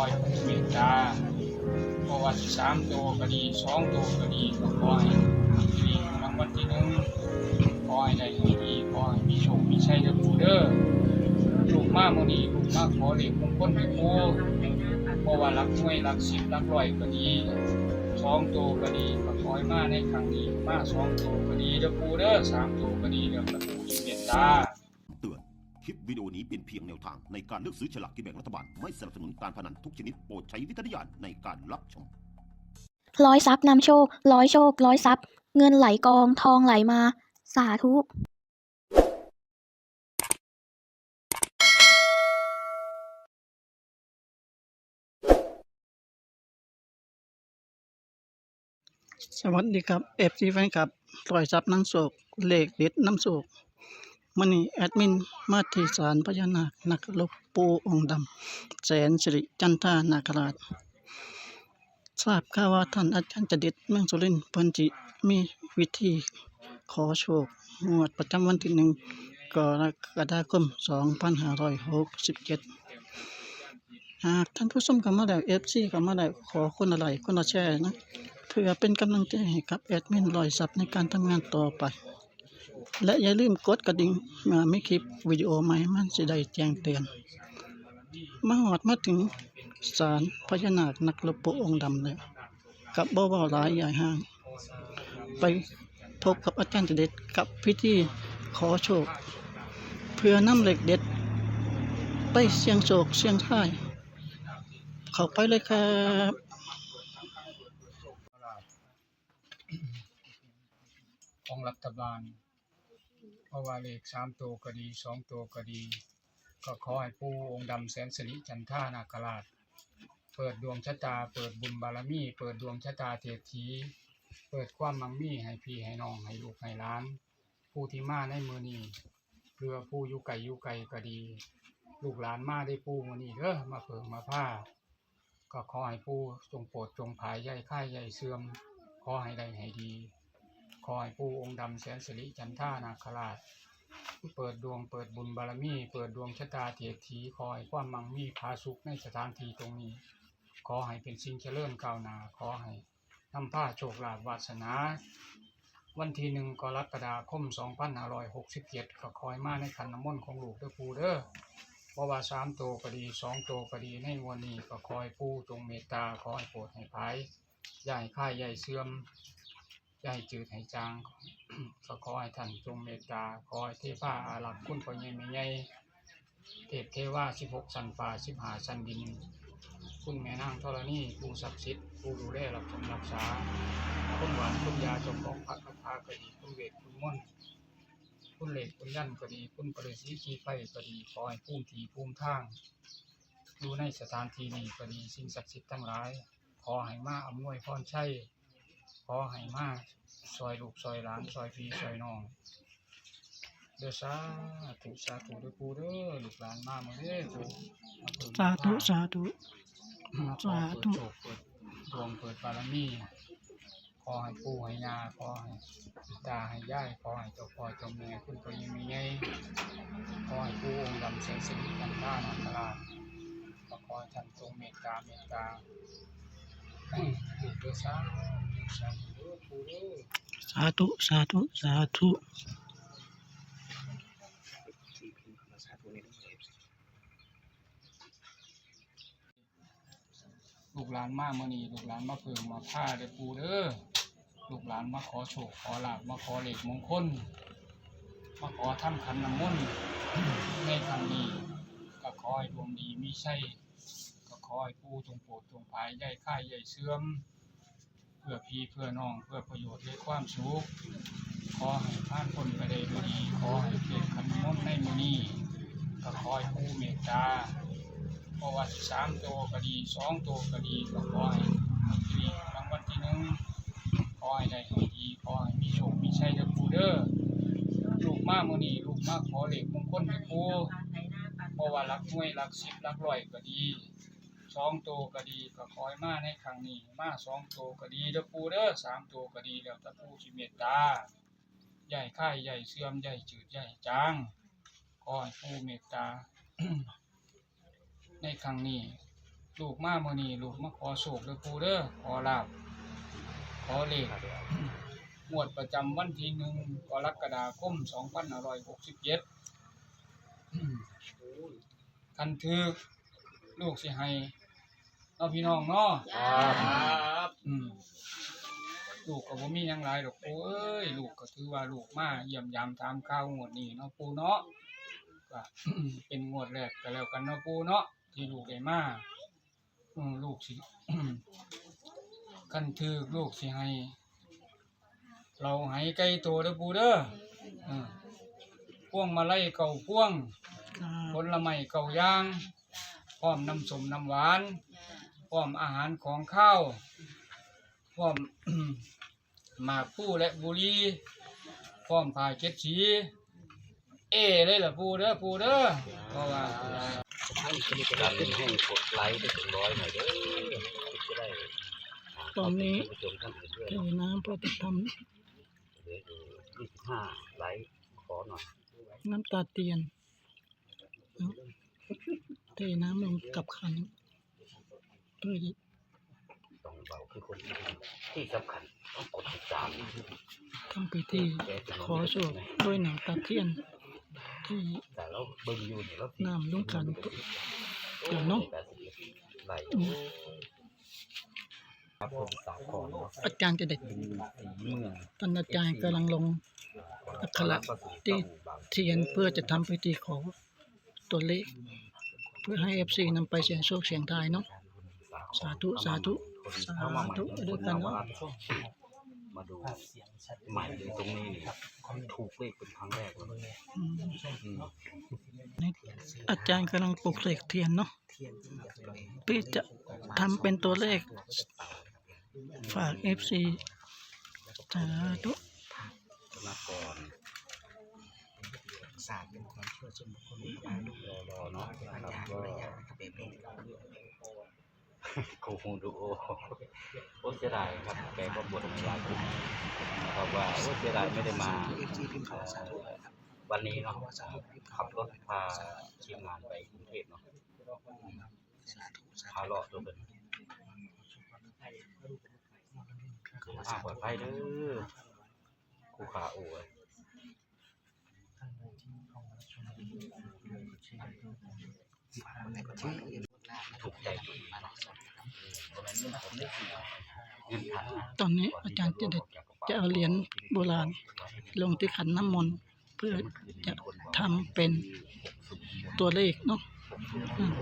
อยเมตตาเพราะว่าสามตัวก็ดีสองตัวก็ดีก็ขอให้ดีรางวัลที่หนึ่งขอให้ได้ให้ดีขอให้มีโชคมีชัยเด้อปู่เด้อลูกมามื้อนี้ลูกมาขอเลขมงคลให้ปู่เพราะว่ารักหน่วยรักสิบรักร้อยก็ดีสองตัวก็ดีก็ขอให้มาในครั้งนี้มาสองตัวก็ดีเด้อปู่เด้อสามตัวก็ดีเด้อพระปู่ที่เมตตา คลิปวิดีโอนี้เป็นเพียงแนวทางในการเลือกซื้อฉลากกินแบ่งรัฐบาล ไม่สนับสนุนการพนันทุกชนิดโปรดใช้วิจารณญาณในการรับชม ร้อยทรัพย์นำโชค ร้อยโชค ร้อยทรัพย์ เงินไหลกองทองไหลมา สาธุ สวัสดีครับเอฟซีแฟนครับรอยซับนังโศกเลขเด็ดน้ำโศก มันนี่แอดมินมาที่ศาลพญานาคนักลบปูองค์ดำแสนสิริจันทานาคราช ทราบข่าวว่าท่านอาจารย์จเด็ดเมืองสุรินทร์เพิ่นจิมีวิธีขอโชคงวดประจำวันที่หนึ่งกรกฎาคม 2567 หากท่านผู้ชมเข้ามาแล้วเอฟซีเข้ามาแล้วขอคนละไลค์คนละแชร์นะ เพื่อเป็นกำลังใจให้กับแอดมินลอยซับในการทำงานต่อไป และอย่าลืมกดกระดิ่งเมื่อมีคลิปวิดีโอใหม่มันจะได้แจ้งเตือน มาหอดมาถึงศาลพญานาคนักรบโปองค์ดำแล้วกับบ่บ่หลายใหญ่ห้าง ไปพบกับอาจารย์เด็ดกับพิธีขอโชค เพื่อนำเหล็กเด็ด ไปเสียงโศกเสียงท้ายเข้าไปเลยครับของรัฐบาล ราะว่าเลขสามตัวก็ดีสองตัวก็ดี ก็ขอให้ปู่องค์ดำแสนสิริจันทานาคราช เปิดดวงชะตา เปิดบุญบารมี เปิดดวงชะตาเททีเปิดความมั่งมีให้พี่ให้น้องให้ลูกให้ล้าน ผู้ที่มาในมือนี้เรือผู้ยูไกลอยู่ไกลก็ดี ลูกหลานมาได้ปู่มือนี้เด้อมาเพิงมาผ้าก็ขอให้ปู่จงโปรดจงภายใหญ่ค่ายใหญ่เสื่อมขอให้ได้ให้ดี ขอให้ปู่องค์ดำแสนสิริจันทานาคราชเปิดดวงเปิดบุญบารมี เปิดดวงชะตาเทียทีขอให้ความมั่งมีพาสุขในสถานที่ตรงนี้ ขอให้เป็นสิ่งเจริญก้าวหน้าขอให้นำผ้าโชคลาภวาสนา วันที่หนึ่งกรกฎาคม2567ก็คอยมาในขันน้ำมนต์ของลูกเด้อปูเด้อเพราะว่าสามโตวก็ดีสองโตวก็ดีในวันนี้ก็คอยปูจงเมตตาขอให้โปรดให้ภายให้ค่ายอย่าให้เสื่อม อย่าให้จืดให้จางก็ขอให้ท่านจงเมตตา ขอให้เทพาอารักษ์คุณพ่อใหญ่แม่ใหญ่เทพเทวาสิบหกสันฟ้าสิบหาสันดิน คุณแม่นางธรณีผู้ศักดิ์สิทธิ์ผู้ดูแลรับชมรักษาคุณหวานคุณยาจ้าของพระนภาก็ดีคุณเวทคุณมนต์คุณเหล็กคุณยันก็ดีคุณปริสีขีไฟก็ดีขอให้ภูมิทีภูมิทางอยู่ในสถานที่นี้ก็ดีสิ่งศักดิ์สิทธิ์ทั้งหลาย ขอให้มาอำนวยพรชัย ขอให้มาซอยลูกซอยหลานซอยพี่ซอยน้องเด้อสาธุสาธุเด้อปู่เด้อลูกหลานมาเมื่อเด้อปู่มาเพิ่มสาธุมาสาธุมาขอสาเปิดธุโชคเปิดดวงเปิดบารมีขอให้ปู่ให้ยาขอให้ตาให้ย่ายขอให้เจ้าพ่อเจ้าแม่คุณก็ยังมีไงขอให้ปู่องค์ดำแสงสิริกันตานาคราชก็ขอให้ท่านทรงเมตตาเมตตาลูกเด้อสาธุ สาธุเด้อปู่เด้อสาธุ สาธุลูกหลานมาเมื่อนี้ลูกหลานมาเพิ่งมาผ้าเด้อปูเด้อลูกหลานมาขอโชคขอลาบมาขอเหลขมงคลมาขอทำขันน้ำมนต์ในครั้งนี้ก็ขอให้ดวงดีมีใช่ก็ขอให้ปูจงโปรดจงภายใหญ่ค่ายใหญ่เสื่อม พื่อพี่เพื่อน้องเพื่อประโยชน์และความสุขขอให้ผ่านคนไปได้ด้วยดี ขอให้เกิดขันน้ำมนในมือนี้ก็ขอให้ปูเมตตาเพราะว่าสามตัวก็ดีสองตัวก็ดีก็ขอให้ดีรางวัลที่หนึ่งขอให้ได้ให้ดีขอให้มีโชคมีชัยเด้อปูเด้อลูกมากมือนี้ลูกมากขอเหลขมงคลให้ปูเพราะว่ารักห่วยรักสิบรักร้อยก็ดี สองตัวก็ดีก็ขอให้มาในครั้งนี้ มาสองตัวก็ดีเด้อปูเด้อสามตัวก็ดีแล้วต่ปูสิเมตตาใหญ่ค่ายใหญ่เสื่อมใหญ่จืดใหญ่จางขอให้ปูเมตตา ในครั้งนี้ ลูกมาเมื้อนี้ลูกมาขอโชคเด้อปูเด้อขอลาบขอเลขงวดประจำวันที่หนึ่งกรกฎาคม2567คันถือลูกสิให้ เนาะพี่น้องเนาะครับอืมลูกก็บ่มีหยังหลายดอกปูเอ้ยลูกก็ถือว่าลูกมาเยี่ยมยามตามข่าวงวดนี้เนาะปูเนาะก็ เป็นงวดแรกก็แล้วกันเนาะปูเนาะที่ลูกได้มาอืมลูกสิ คันถือลูกสิให้ เราให้ไก่โตเด้อปูเด้ออืมพวงมาลัยเก่าพวง ผลไม้เก่าย่าง พร้อมน้ำส้มน้ำหวาน พร้อมอาหารของข้าวพร้อมหมากผู้และบุรีพร้อมผ้าเช็ดสี เอเลยล่ะปูเด้อปูเด้อเพราะว่าให้ให้กดไลค์ไปถึงร้อยหน่อยเด้อจะได้ตอนนี้ผู้ชมท่านอื่นด้วยเทน้ำเพื่อจะทเหลืออยู่ยี่สิบห้าไลค์ขอหน่อยน้ำตาเตียนเทน้ำลงกับขัน ต้องเบาคือคนที่ที่สำคัญต้องกดติดตามทำพิธีขอโชคด้วยหนังตาเทียน ที่แต่เราเบิ่งอยู่เนี่ยเราน้ำลุงขันเดี๋ยวเนาะไหลครับผมสาวขอเนาะอาจารย์จะเด็ดเป็นสีเมืองตอนอาจารย์กำลังลงอักขระที่เทียนเพื่อจะทำพิธีขอตัวเลขเพื่อให้เอฟซีนำไปเสียงโชคเสียงทายเนาะ สาธุสาธุสาธุด้วยกันเนาะมาดูใหม่เลยตรงนี้นี่ถูกเลขเป็นครั้งแรกเลยอืมอืมนี่อาจารย์กำลังปลุกเสกเทียนเนาะเพื่อจะทำเป็นตัวเลข ฝากเอฟซีสาธุมาก่อนศาสตร์เป็นความเชื่อส่วนบุคคลไปดูรอรอเนาะปัญครับญาก็ระยะ คงดูโอโอ้เสียดายครับแกก็บวชในวันพุธนะครับว่าโอ้เสียดายไม่ได้มาวันนี้เนาะขับรถพาทีมงานไปกรุงเทพเนาะพาธุเลาะตัวเป็นคือห้าปลอดภัยเด้อคู่ขาโอ้ย ถูกใจดีมาเนาะเพราะฉะนั้นเงินผมได้สี่เงินพันนะตอนนี้อาจารย์จะเด็ดจะเอาเหรียญโบราณ ลงที่ขันน้ำมนต์เพื่อจะทำเป็นตัวเลขเนาะอืม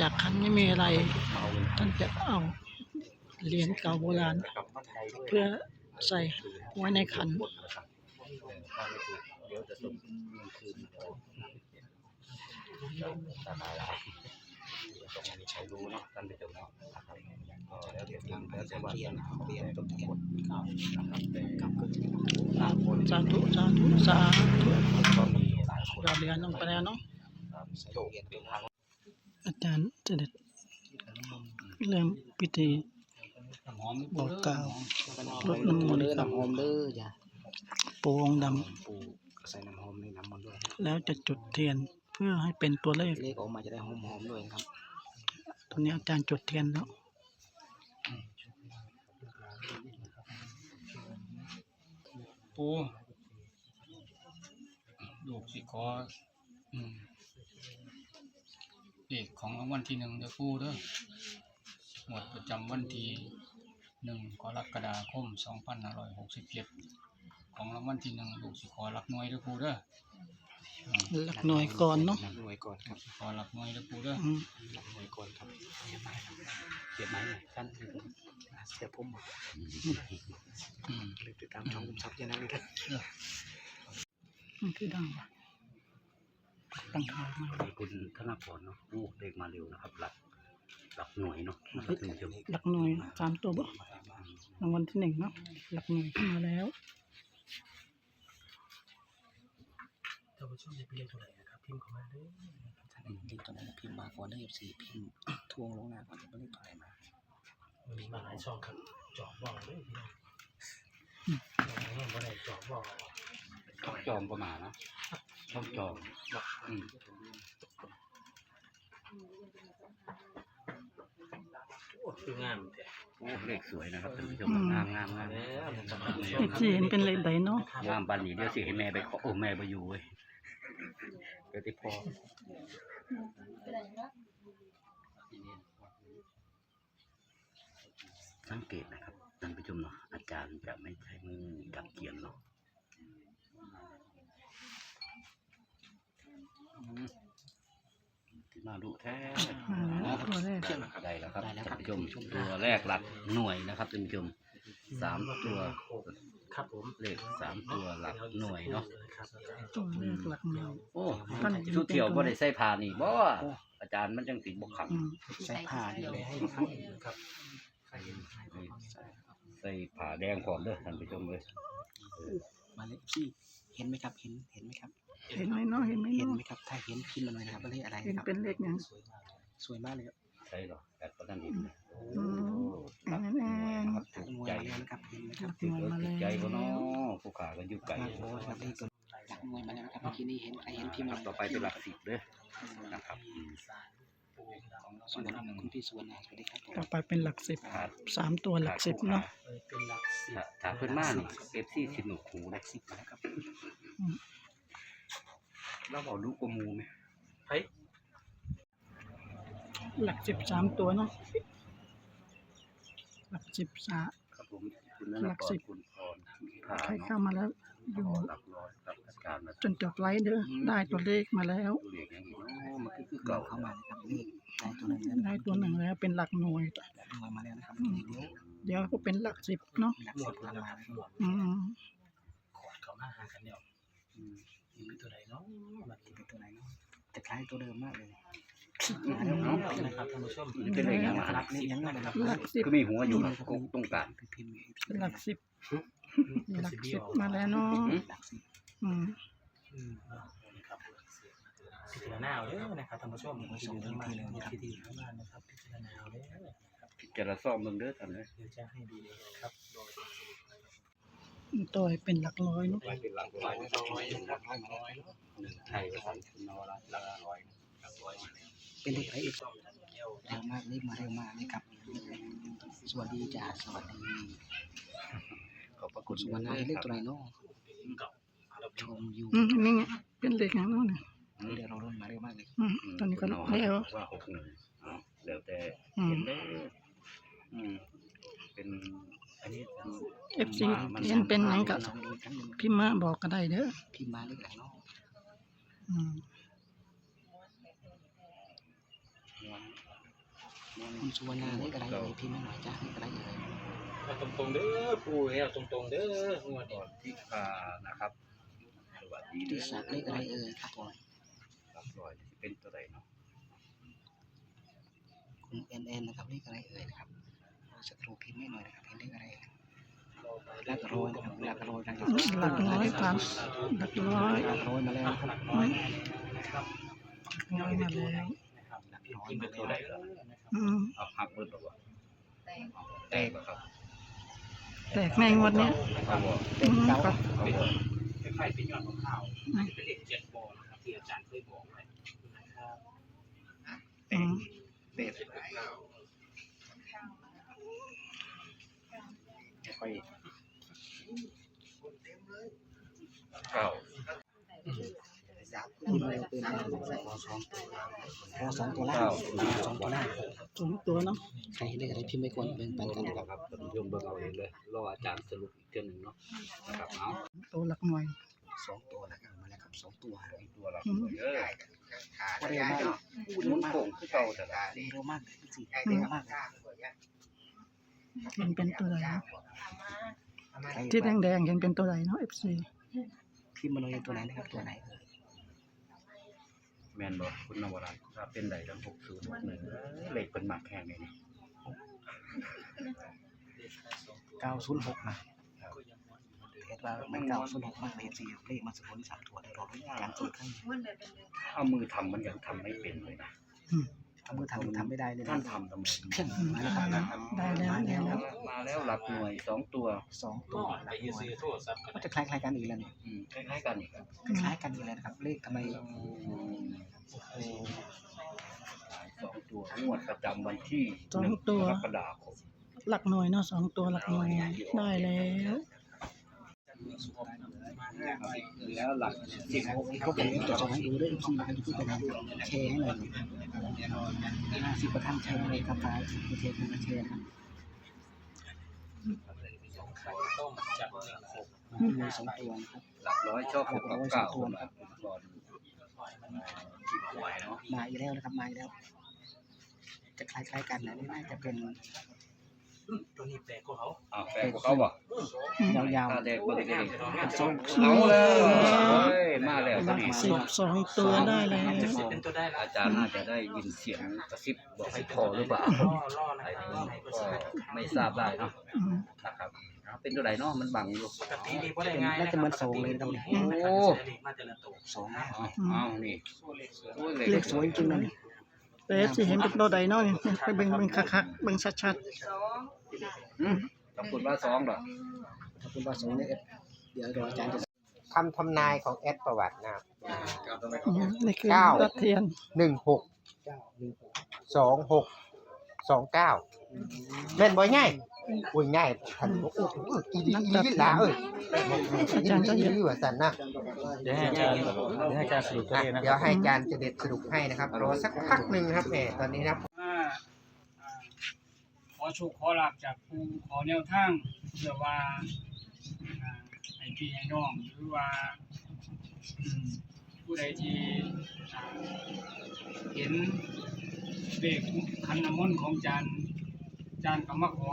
จากขันไม่มีอะไร ท่านจะเอาเหรียญเก่าโบราณ เพื่อใส่ไว้ในขันเดี๋ยวจะส่งเงินคืน ตามมาแล้วต้องมีใช้รู้เนาะท่านผู้ชมเนาะนะครับก็แล้วเดี๋ยวทางแล้วจะว่าเทียนเทียนต้นเทียนนะครับแต่กับก็จะหลายคนสาธุสาธุสาธุก็มีหลายคนเราเหรียญลงไปแล้วเนาะโชคเป็นทางอาจารย์จะเด็ดเริ่มพิธีบอกกล่าวรดน้ำมนต์น้ำหอมเด้อจ้ะปูองค์ดปูใส่น้ำหอมในน้ำมนต์ด้วยแล้วจะจุดเทียนเพื่อให้เป็นตัวเลขเลขออกมาจะได้หอมหอมๆด้วยครับ อนนี้อาจารย์จุดเทียนแล้วปูลูกสิขอเลขของรางวัลที่หนึ่งเด้อปูเด้อหมวดประจำวันที่หนึ่งกรกฎาคมสองพันห้าร้อยหกสิบเจ็ดของรางวัลที่หนึ่งลูกสิขอรับหน่วยเด้อปูเด้อ หลักหน่วยก่อนเนาะนับหน่วยก่อนครับขอรับหน่วยเด้อปูเด้ออืมนับหน่วยก่อนครับเสียบไม้ครับเก็บไม้หน่อยท่านเสียบผมหมดอืมเลยติดตามช่องคุมทรัพย์ยันนั้นเลยครับมันคือดังว่ะตั้งขามามีคุณธนพรเนาะโอ้เลขมาเร็วนะครับ หลักหลักหน่วยเนาะนะครับท่านผู้ชมหลักหน่วยสามตัวบ่รางวัลที่หนึ่งเนาะหลักหน่วยขึ้นมาแล้ว ท่านผู้ชมจะไปเรียนตัวไหนนะครับพิมพ์เข้ามาเด้อท่านเรียนตัวไหนพิมพ์มาก่อนได้เอฟซีพิมพ์ทวงลงหน้าก่อนจะไปเรียนตัวไหนมาวันนี้มาหลายช่องครับจอบบ่อเลยพี่น้องน้องบ่ได้จอบบ่อต้องจองประมาณนะต้องจองอืมคืองามแต่ โอ้เลขสวยนะครับท่านผู้ชมอืม งามงามงามแล้วนะครับท่านผู้ชเอมฟซีเห็นเป็นเลขใดเนาะ งามบันนี้เดี๋ยวสิให้แม่ไปขอโอ้แม่ไปอยู่เว้ย เดี๋ยวที่พอสังเกตนะครับท่านผู้ชมเนาะอาจารย์จะไม่ใช้มือจับเขียนเนาะอืมาดูแท้ตัวแรกได้แล้วครับท่านผู้ชมตัวแรกหลักหน่วยนะครับท่านผู้ชมสามตัว ครับผมเลขสามตัวหลักหน่วยเนาะ ครับตัวแรกหลักหน่วย โอ้ท่าน ชุดเที่ยวบ่ได้ใส่ผ้านี่บ่อาจารย์มันจังสิบ่ขังอืมใส่ผ้านี่เลยให้ครับครับใส่ผ้าแดงพร้อมเด้อท่านผู้ชมเลยมาเลยพี่เห็นไหมครับ เห็นเห็นไหมครับ เห็นไหมเนาะเห็นไหมเห็นเนาะไหมครับ ถ้าเห็นพิมพ์มาหน่อยนะครับว่าเลขอะไรเห็นนะครับเป็นเลขหยังสวยมากเลยครับ ใช่เหรอแอดก็นั่นเห็นนะอืมหลักแอนหน่วยแอนนะครับหลัถูกกหน่วยใจมาแล้วนะครับเห็นไหมครับถูกอกถูกใจบ่เนาะผู้ขากันอยู่ไกลหลักหน่วยครับเลขตัวหลักหน่วยมาแล้วนะครับเมื่อกี้นี้เห็นใครเห็นพิมพ์คมารับต่อไปเป็นหลักสิบเด้อนะครับอืมสวัสดีครับคุณพี่สุวรรณสวัสดีครับผมต่อไปเป็นหลักสิบถ้าสามตัวหลักสิบเนาะเป็นหลักสิบถ้าถ้าเพิ่นมานี่ FC สิหนุกหูหนะลักสิบมาแล้วครับเราบอกลูกกว่าหมูไหมเฮ้ย หลักสิบสามตัวเนาะหลักสิบสามครับผมคุณนหลันกกสิรบคุณพรผ่าใครเนาะเข้ามาแล้วอยู่หลักร้อยครับอาจารย์นะจนจบไลฟ์เด้อได้ตัวเลขมาแล้วตัวเลขอย่างนี้เนาะมันคือคือเก่าเก่าเข้ามานะครับเลขได้ตัวหนึ่งแล้วนะครับได้ตัวหนึ่งแล้วเป็นหลักหน่วยหลักหน่วยมาแล้วนะครับเดี๋ยวเดี๋ยวก็เป็นหลักสิบเนาะหลักหมสิดบแล้วมาคแล้รับวหมดอืมขอดเขามาหากันเดียวอืมนี่เป็นตัวไหนเนาะมันเป็นตัวไหนเนาะจะคล้ายตัวเดิมมากเลยมาแล้ว นะครับท่านผู้ชมเป็นเลขอย่างไรหลักสิบยังไงนะครับหลักสิบคือมีหัวอยู่นะกกตรงกลางไปพิมพ์เป็นหลักสิบหลักสิบมาแล้วเนาะหลักสิบอืมอืมนะครับพิจารณาเอาเด้อนะครับท่านผู้ชมที่ดูทั้งมาเนี่ยที่ดีทั้งมานะครับพิจารณาเอาเด้อนะครับพิจารณาซ่อมเบิ่งเด้อท่านเด้อเดี๋ยวจะให้ดูเลยนะครับโดยตัวเป็นหลักร้อยเนาะเป็นหลักร้อยหลักร้อยหลักร้อยมาแล้วหนึ่งไทยครับนวรัตน์หลักร้อยหลักร้อย เป็นเลขอะไรอีกเร็วมากเลขมาเร็วมากนะครับ สวัสดีจ้าสวัสดีขอบพระคุคุณณสุวรรณเลขตัวไหนเนาะเก่าชมอยู่อืมนี่ไงเป็นเลขอย่างเนาะเนี่ยเดี๋ยวเราเริ่มมาเร็วมากเลยอืมตอนนี้ก็แล้วว่าหกหนึ่งอ้าวแล้วแต่อืมเห็นได้ออืมเป็นอันนี้เอฟซีเห็นเป็นหยังกับลองดูอีกครั้งหนึ่งพิมพ์มาบอกก็ได้เด้อพิมพ์มาเลขอะไรเนาะอืม คุณสุวรรณเลขอะไรเอ่ยพิมพ์มาหน่อยจ้าเลขอะไรเอ่ยเอาตรงๆเด้อปู่เอาตรงๆเด้องวดก่นี้อนที่พานะครับ สวัสดีที่สักเลขอะไรเอ่ยครับผมหลักร้อยที่เป็นตัวใดเนาะคุณเอ็นเอ็นนะครับเลขอะไรเอ่ยนะครับสักครู่พิมพ์ให้หน่อยนะครับเห็นเลขอะไรหลักร้อยนะครับหลักร้อยหลักร้อยหลักร้อยพันหลักร้อยหลักร้อยมาแล้วนะครับร้อยนะครับร้อยมาแล้ว นะครับพิมพ์เป็นตัวไหนแล้วนะครับอืมเอาหักเบิดหรอวะแตกแล้วครับแตกในงวดเนี้ยเอาบ่อืมก็เอาบ่คล้ายๆเป็นยอดมะพร้าวเป็นเลขเจ็ดบอนะครับที่อาจารย์เคยบอกไว้นะครับอืมค่อยเก้า พิมพ์เร็วเกินไปพอสองตัวพอสองตัวล่างสองตัวล่างสองตัวเนาะใครเห็นเลขอะไรพิมพ์ไม่ควรแบ่งปันกันนะครับครับท่านผู้ชมเบิ่งเอาเองเลยรออาจารย์สรุปอีกเทื่อหนึ่งเนาะนะครับเอาตัวหลักหน่วยสองตัวแล้วมาแล้วครับสองตัวตัวหลักหน่วยเด้อเร็วมากหมุนโป่งคือเก่าแต่ละเร็วมากเลยสี่เร็วมากเห็นเป็นตัวไหนใครที่แดงๆเห็นเป็นตัวอะไหนเนาะเอฟซีพิมพ์มาเลยตัวไหนนะครับตัวไหนเอ่ย แม่นบ่คุณนวรัตน์ถ้าเป็นใดทั้ง60 61เลขเพิ่นมักแฮงนี่นี่เก้าศูนย์หกนะเห็นว่าไม่เก้าศูนย์หกมากเลยสี่เลขมาสกุลสามตัวเดี๋ยวเราดูการสูตรข้างเอามือทำมันยังทำไม่เป็นเลยนะ ทำมือทำทำไม่ได้เลยท่านทำทำไมเพี้ยนมาแล้วครับได้แล้วได้แล้วมาแล้วหลักหน่วยสองตัวสองก็ตัวหไปลักหยืน่วยซื้อโทรศัพท์กันก็จะคล้ายๆกันอีกแล้วเนี่ยอืมคล้ายๆกันอีกครับคล้ายๆกันอีกแล้วนะครับ เลขทำไมโอ้โหสองตัวโอ้งวดประจำวันที่สองหนึ่งตัวกรกฎาคมหลักหน่วยเนาะสองตัวหลักหน่วยได้แล้ว แล้วหลักสิบหกเขาเป็นตัวสองให้ดูด้วยทีมันคือเป็นแชร์ให้หน่อยห้าสิบประทันแชร์เลยครับฟ้าโอเคครับแชร์ครับต้มจับหนึ่งหกสองตัวนะครับหลักร้อยชอบหกกับเก้าครับก่อนสิบหวมาอีกแล้วนะครับมาอีกแล้ว จะคล้ายๆกันนะนี่น่าจะเป็น ตัวนี้แปลกกว่าเขาอ้าวแฟนของเขาบ่ยาวถ้าแดกเบิ่งเด็กๆส้มเอาแล้วเฮ้ยมาแล้วหตอลันกนี้สิบสองตัวได้แล้ว จะเป็นตัวได้ละอาจารย์น่าจะได้ยินเสียงกระซิบบอกให้พอหรือเปล่าล่อล่อนะไอ้ครับนี่ล่อให้ก็ประชาชนไม่ทราบได้เนาะอืมนะครับเอาเป็นตัวไหนเนาะมันบังอยู่ ปกติดีเพราะได้ง่ายนะครับมาแต่ละตัวสองเอาเอานี่โอ้ยเลขสวยจริงๆนะนี่ เอฟสิเห็นเป็นตัวใดเนาะนี่ไปเบิ่งเบิ่งคักๆเบิ่งชัดอืมขอบคุณว่าสองเหรอขอบคุณว่าสองเลขเดี๋ยวรออาจารย์จะคำทำนายของแอดประวัตินะครับๆอืมนี่คือเก้าตัดเทียนหนึ่งหกสองหกสองเก้าแม่นบ่ง่าย อุ้ยง่ายทันโอ้โหอีดีอีดีหลาเอ้ยอีดีอีดีว่าสันนะเดี๋ยวให้อาจารย์เดี๋ยวให้อาจารย์สรุปตัวอะเลขนะคเดี๋ยวรับให้อาจารย์จะเด็ดสรุปให้นะครับรอสักพักหนึ่งนะครับแหมตอนนี้นะครับอ่าอ่าขอโชคขอลาบจากผู้ขอแนวทางเพื่อว่าอ่าให้พี่ให้น้องหรือว่าอืมผู้ใดที่อ่าเห็นเลขคันน้ำมนต์ของจาน จานก็มาขอ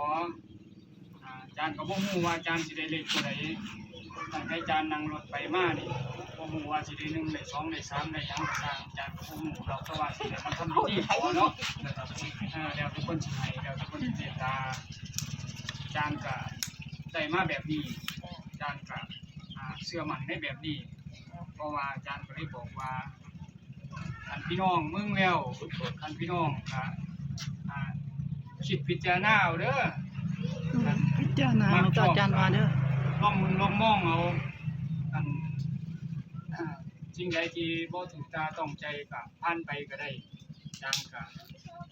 อ่าจานก็บ่ฮู้ว่าจานสิได้เลขตัวใดตั้งแต่จานนั่งรถไปมานี่บ่ฮู้ว่าสิได้หนึ่งได้สองได้สามได้หยังก็ตามจานก็บ่ฮู้เราก็ว่าสิได้มาทำพิธีขอเนาะเออแล้วทุกคนสิให้แล้วทุกคนสิเมตตาจานก็ได้มาแบบนี้จานก็เชื่อมั่นในแบบนี้เพราะว่าอาจารย์ก็ได้บอกว่าคันพี่น้องมืองแล้วคันพี่น้องก็อ่า คิดพิจารณาเอาเด้อคันพิจารณาในตัวอาจารย์ว่าเด้อลองมึงลองมองเอาอันอ่าสิ่งใดที่บ่ถูกตาต้องใจก็ผ่านไปก็ได้จานก็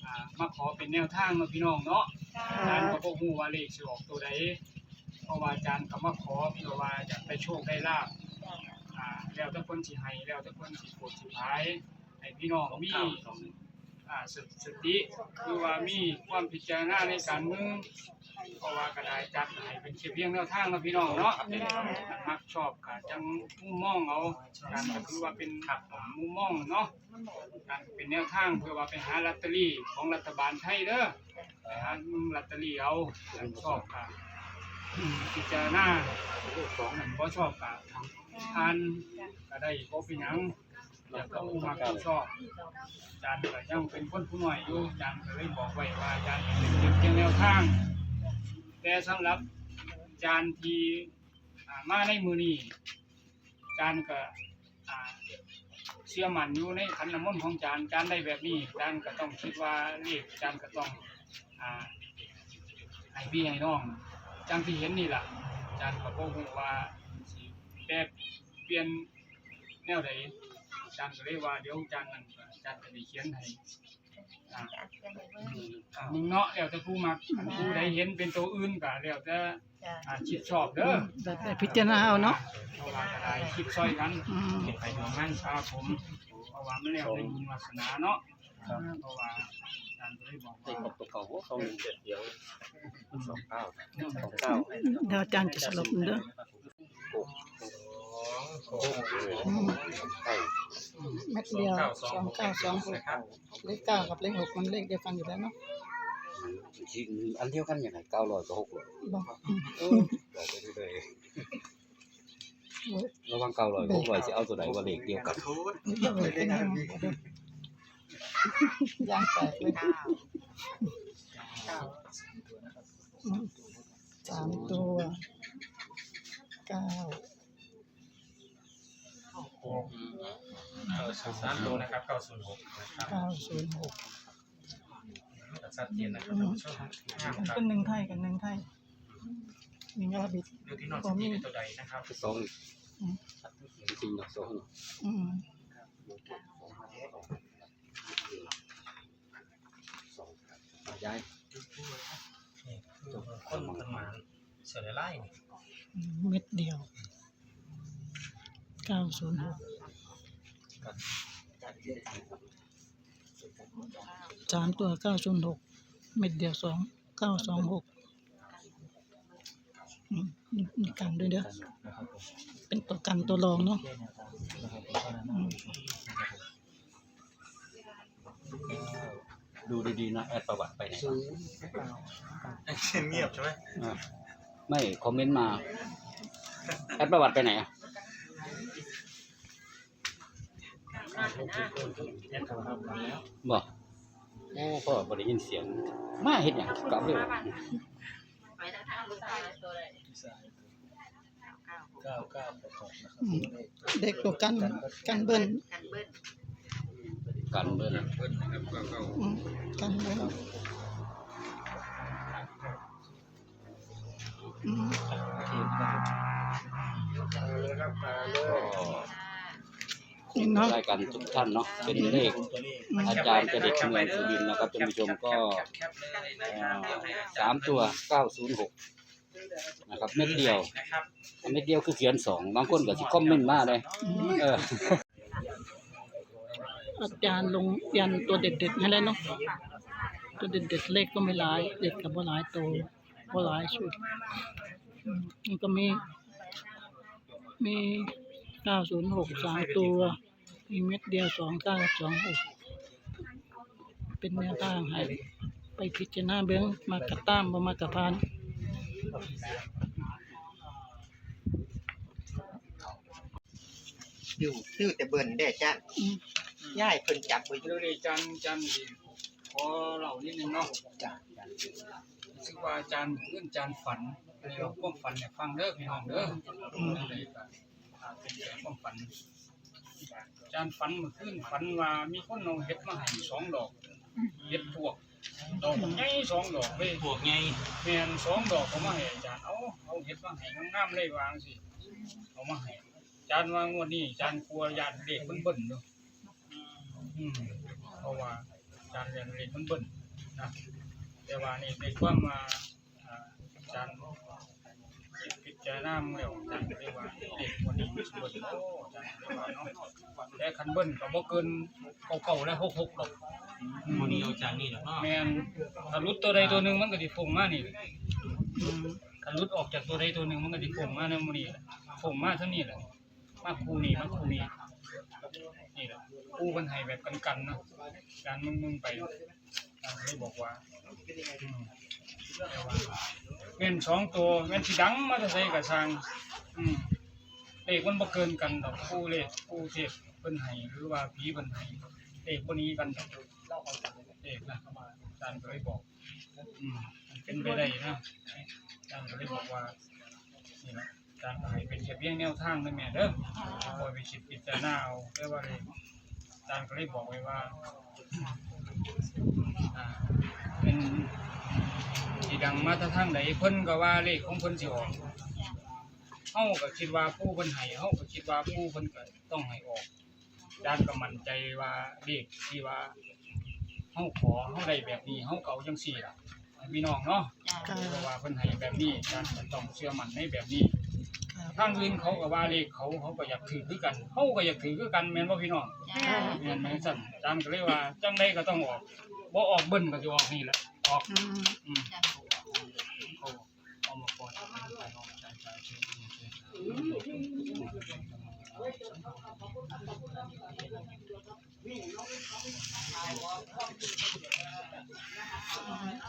อ่ามาขอเป็นแนวทางเนาะพี่น้องเนาะอาจารย์ก็บ่ฮู้ว่าเลขสิออกตัวใดเพราะว่าอาจารย์ก็มาขอเพื่อว่าอยากได้โชคได้ลาภอ่าแล้วแต่คนสิให้แล้วแต่คนสิโปรดสิพายให้พี่น้องมี อ่าสสติคือว่ามีความพิจารณาในการเมืองเพราะว่าก็ได้จัดให้เป็นเพียงแนวทางเนาะพี่น้องเนาะมักชอบก็จังมุมมองเอาการก็คือว่าเป็นขับมุมมองเนาะการเป็นแนวทางเพื่อว่าไปหาลอตเตอรี่ของรัฐบาลไทยเด้อไปหามึงลอตเตอรี่เอาฉันชอบกะอืมพิจารณาสองอันบ่ชอบกะทานก็ได้บ่เป็นหยัง อยากก็มักก็ชอบอาจารย์ก็ยังเป็นคนผู้หน้อยอยู่อาจารย์ก็เลยบอกไว้ว่าอาจารย์เป็นเพียงแนวทาง แต่สำหรับอาจารย์ที่อ่ามาในมือนี้อาจารย์ก็อ่าเชื่อมั่นอยู่ในขันน้ำมนต์ของอาจารย์อาจารย์ได้แบบนี้อาจารย์ก็ต้องคิดว่าเลขอาจารย์ก็ต้องอ่าให้พี่ให้น้องจังที่เห็นนี่ล่ะอาจารย์ก็บ่ฮู้ว่าสิแปรเปลี่ยนแนวใดอา จารย์ก็เลยว่าเดี๋ยวอาจารย์นั่นก็อาจารย์ก็ได้เขียนให้อ่าอ่ามึงเนาะแล้วแต่ผู้มักอันผู้ใดเห็นเป็นตัวอื่นก็แล้วแต่อ่าคิดชอบเด้อแต่แต่พิจารณาเอาเนาะเพราะว่าก็ได้คิดซอยกันอืมเห็นไปดวงนั้นครับผมเพราะว่ามันแล้วได้บุญวาสนาเนาะเพราะว่าอาจารย์ก็เลยบอกติดว่ากับตัวเก่าสองหนึ่งเจ็ดเดียวสองเก้าสองเก้าเดี๋ยวอาจารย์จะสรุปเด้อ อืมเม็ดเดียวสองเก้าสองหกเลขเก้ากับเลขหกมันเลขเดียวกันอยู่แล้วเนาะจริงอันเดียวกันอย่างไรเก้าร้อยกับหกร้อยบอกบอกไปเรื่อยๆระหวังเก้าร้อยหกร้อยจะเอาตัวไหนว่าเลขเดียวกันนี่ก็เลยเป็นอย่างนี้ย่างแตกเลยอืมสามตัวเก้า สามตัวนะครับเก้าศูนย์หกนะครับเก้าศูนย์หกชัดเจนนะครับท่านผู้ชมงามครับเป็นหนึ่งไทยกับหนึ่งไทยหนึ่งอาราบิกดูที่นอนสติในตัวใดนะครับสองจริงๆสองอืมสนี่ตัวคนมันมาเสือไล่นี่เม็ดเดียว เก้าศูนย์หกสามตัวเก้าศูนย์หกเม็ดเดียวสองเก้าสองหกอืมนี่นี่กันด้วยเด้อนะครับผมเป็นตัวกันตัวรองเนาะแค่แนวทางนะครับผมเท่านั้นนะอืมดูดีๆนะแอดประวัติไปไหนเงียบใช่ไหมอ่าไม่ คอมเมนต์มา แอดประวัติไปไหนอะ บแล้วบอกโอ้พ่อบ่ได้ยินเสียง มาเฮ็ดหยังกลับเลยว่ะเก้าเก้าประกอบนะครับอืมเด็กตัวกันกันเบิ้ลกันเบิ่นอืมกันเบิ้ลอืม ทีมนะครับก็นี่เนาะได้กันทุกท่านเนาะเป็นเลขตัวเลขอาจารย์เจเด็กเมืองสุรินทร์นะครับท่านผู้ชมก็เอ่อสามตัวเก้าศูนย์หกนะครับเม็ดเดียวเม็ดเดียวคือเขียนสองบางคนก็สิคอมเมนต์มาเลยเอออาจารย์ลงยันตัวเด็ดๆให้แล้วเนาะตัวเด็ดๆเลขก็ไม่หลาย เด็ดกับบ่หลายตัวบ่หลายชุดอืมนี่ก็มีมี เก้าศูนย์หกสามตัว มีเม็ดเดียวสองเก้าสองหกเป็นแนวทางให้ไปพิจารณาเบื้องมากระตามบ่มากระพานอยู่ซื้อแต่เบิ่นได้จ้ะอืมย่ายเพิ่นจับไว้อยู่เรื่องนี้อาจารย์อาจารย์สิขอเล่านิดนึงเนาะรู้สึกว่าอาจารย์เรื่องอาจารย์ฝันในเราความฝันเนี่ยฟังเด้อพี่น้องเด้ออืมเลยก็ อ่าเป็นแต่ความฝันอาจารย์ฝันเมื่อคืนฝันว่ามีคนเอาเห็ดมาให้สองดอกเห็ดพวกดอกใหญ่สองดอกเว้ยบวกไงแม่นสองดอกเขามาให้อาจารย์เอาเอาเห็ดมาให้งามๆเลยวางสิเอามาให้อาจารย์ว่างวดนี้อาจารย์กลัวญาติเด็กมันเบิ่นเนาะอืมเพราะว่าอาจารย์เรียนเด็กมันเบิ่นนะแต่ว่านี่ในความมาอ่าอาจารย์พิจารณามาแล้วอาจารย์ก็เรียกว่าเด็กวันนี้มันสิเบิ่นโอ้อาจารย์เรียกว่าเนาะแต่คันเบิ่นก็บ่เกินเก่าๆแล้ว66ดอกวันนี้เอาจากนี่แล้วเนาะแม่นถ้าหลุดตัวใดตัวหนึ่งมันก็สิพุ่งมานี่ถ้าหลุดออกจากตัวใดตัวหนึ่งมันก็สิพุ่งมาในหมื้นี้แหละพุ่งมาเท่านี้แหละมาคู่นี้มาคู่นี้นี่แหละคู่เพิ่นให้แบบกันๆเนาะการมึงๆไปอ่าเลยบอกว่า อืมแต่ว่าแม่นสองตัวแม่นสิดังมาแต่ไสก็สร้างอืมเลขมันบ่เกินกันดอกคู่เลขคู่เทพเพิ่นให้หรือว่าผีเพิ่นให้เลขบ่หนี้กันดอกเอกนะเข้ามาอาจารย์ก็เลยบอกอืมมันเป็นไปได้นะอาจารย์ก็เลยบอกว่านี่นะอาจารย์ก็ให้เป็นแค่เพียงแนวทางนะแม่เด้อคอยไปคิดพิจารณาเอาได้ว่าเลยอาจารย์ก็เลยบอกไว้ว่า เป็นสีดังมาแตะทางใดเพิ่นก็ว่าเลขของเพิ่นสิออกเฮาก็คิดว่าผู้เพิ่นให้เฮาก็คิดว่าผู้เพิ่นก็ต้องให้ออกอาจารย์ก็มั่นใจว่าเลขที่ว่าเฮาขอเฮาได้แบบนี้เฮาเก่าจังซี่ล่ะให้พี่น้องเนาะเพราะว่าเพิ่นให้แบบนี้การก็ต้องเชื่อมั่นในแบบนี้ ทางอื่นเขาก็ว่าเลขเขาเขาก็อยากถือคือกันเฮาก็อยากถือคือกันแม่นบ่พี่น้องแม่นไหมสั่นอาจารย์ก็เลยว่าจังไดก็ต้องออกบ่ออกเบิ่นก็สิออกนี่แหละออกอืมเขาเอามาปล่อยให้พี่น้องอาจารย์จะเชื่อเชื่อ